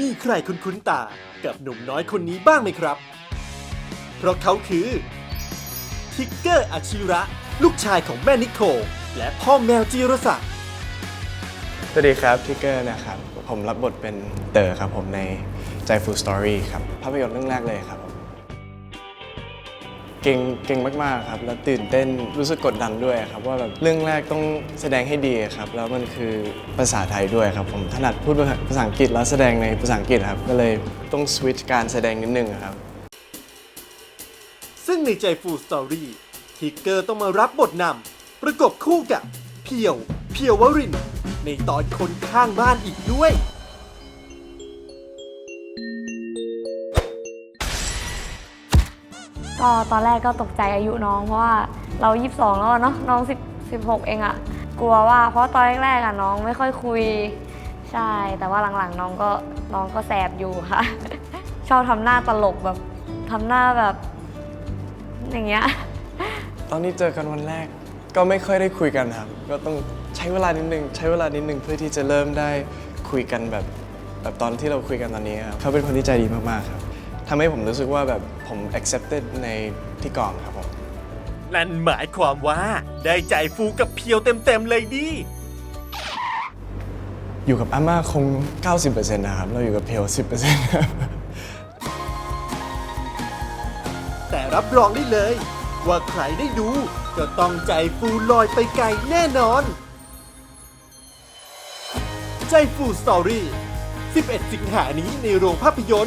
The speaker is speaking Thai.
มีใครคุ้นๆตากับหนุ่มน้อยคนนี้บ้างไหมครับ เพราะเขาคือ ทิกเกอร์อาชิระ ลูกชายของแม่นิโคลและพ่อแมวจีรศักดิ์สวัสดีครับทิกเกอร์นะครับ ผมรับบทเป็นเต๋อครับผมในใจฟูสตอรี่ครับ ภาพยนตร์เรื่องแรกเลยครับ ก่งเก่งมากๆครับ แล้วตื่นเต้นรู้สึกกดดันด้วยครับ ว่าแบบเรื่องแรกต้องแสดงให้ดีครับ แล้วมันคือภาษาไทยด้วยครับ ผมถนัดพูดภาษาอังกฤษแล้วแสดงในภาษาอังกฤษครับก็เลยต้องสวิตช์การแสดงนิดนึงครับ ซึ่งในใจฟูสตอรี่ทิกเกอร์ต้องมารับบทนำประกบคู่กับเพียว เพียววรินในตอนคนข้างบ้านอีกด้วย ก็ตอนแรกก็ตกใจอายุน้องเพราะว่าเรา 22 แล้วเนาะน้อง 10 16 เองอะกลัวว่าเพราะตอนแรกๆอะน้องไม่ค่อยคุย ใช่ แต่ว่าหลังๆ น้องก็น้องก็แสบอยู่ค่ะ ชอบทำหน้าตลกแบบทำหน้าแบบ อย่างเงี้ยตอนนี้เจอกันวันแรกก็ไม่ค่อยได้คุยกันครับ ก็ต้องใช้เวลานิดนึงใช้เวลานิดนึงเพื่อที่จะเริ่มได้คุยกันแบบแบบตอนที่เราคุยกันตอนนี้ครับเขาเป็นคนที่ใจดีมากๆครับ ทำให้ผมรู้สึกว่าแบบผม accepted ในที่กองครับผม นั่นหมายความว่าได้ใจฟูกับเพียวเต็มๆเลยดิ อยู่กับอาม่าคง 90%นะครับ เราอยู่กับเพล10%ครับ แต่รับรองได้เลย ว่าใครได้ดูก็ต้องใจฟูลอยไปไกลแน่นอน ใจฟูสตอรี่ 11 สิงหานี้ในโรงภาพยนตร์